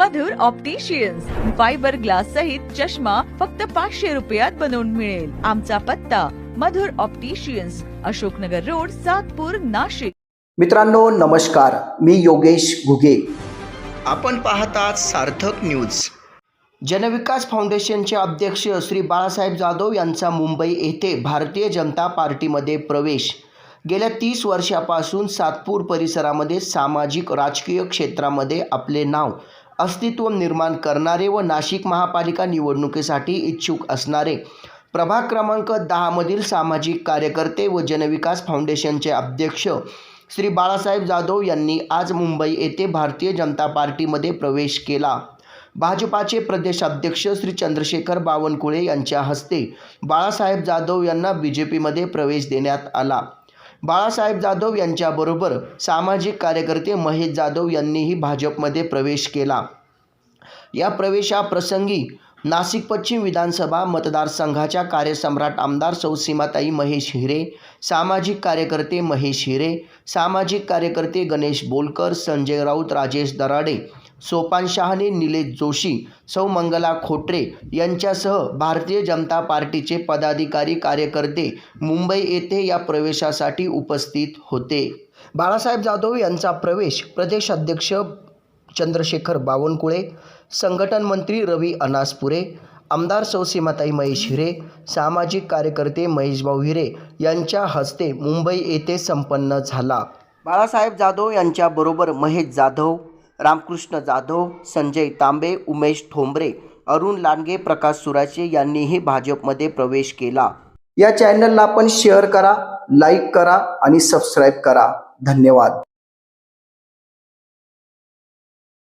मधुर opticians fibre glass सहित चष्मा फक्त पाचशे रुपयात बनवून मिळेल. आमचा पत्ता मधुर ऑप्टिशियन्स अशोकनगर रोड सातपूर नाशिक. मित्रांनो नमस्कार. मी योगेश घुगे. आपण पाहतात सार्थक न्यूज जनविकास फाउंडेशनचे अध्यक्ष श्री बाळासाहेब जाधव यांचा मुंबई येथे भारतीय जनता पार्टीमध्ये प्रवेश. गेल्या तीस वर्षापासून सातपूर परिसरामध्ये सामाजिक राजकीय क्षेत्रामध्ये आपले नाव अस्तित्व निर्माण करणारे व नाशिक महापालिका निवडणुकीसाठी इच्छुक असणारे. प्रभाग क्रमांक दहामधील सामाजिक कार्यकर्ते व जनविकास फाउंडेशनचे अध्यक्ष श्री बाळासाहेब जाधव यांनी आज मुंबई येथे भारतीय जनता पार्टीमध्ये प्रवेश केला. भाजपाचे प्रदेश अध्यक्ष श्री चंद्रशेखर बावनकुळे यांच्या हस्ते बाळासाहेब जाधव यांना बी जे पीमध्ये प्रवेश देण्यात आला. बाळासाहेब जाधव यांच्याबरोबर सामाजिक कार्यकर्ते महेश जाधव यांनीही भाजपमध्ये प्रवेश केला. या प्रवेशाप्रसंगी नाशिक पश्चिम विधानसभा मतदारसंघाच्या कार्यसम्राट आमदार सौ सीमाताई महेश हिरे सामाजिक कार्यकर्ते महेश हिरे सामाजिक कार्यकर्ते गणेश बोलकर संजय राऊत राजेश दराडे सोपान शहाणे निलेश जोशी सौ मंगला खोटरे यांच्यासह भारतीय जनता पार्टीचे पदाधिकारी कार्यकर्ते मुंबई येथे या प्रवेशासाठी उपस्थित होते. बाळासाहेब जाधव यांचा प्रवेश प्रदेश अध्यक्ष चंद्रशेखर बावनकुळे संघटन मंत्री रवी अनासपुरे आमदार सौसीमाताई महेश हिरे सामाजिक कार्यकर्ते महेशभाऊ हिरे यांच्या हस्ते मुंबई येथे संपन्न झाला. बाळासाहेब जाधव यांच्याबरोबर महेश जाधव रामकृष्ण जाधव संजय तांबे उमेश ठोंबरे अरुण लांडगे प्रकाश सुराचे यांनीही भाजपमध्ये प्रवेश केला. या चॅनलला आपण शेअर करा लाईक करा आणि सबस्क्राईब करा. धन्यवाद.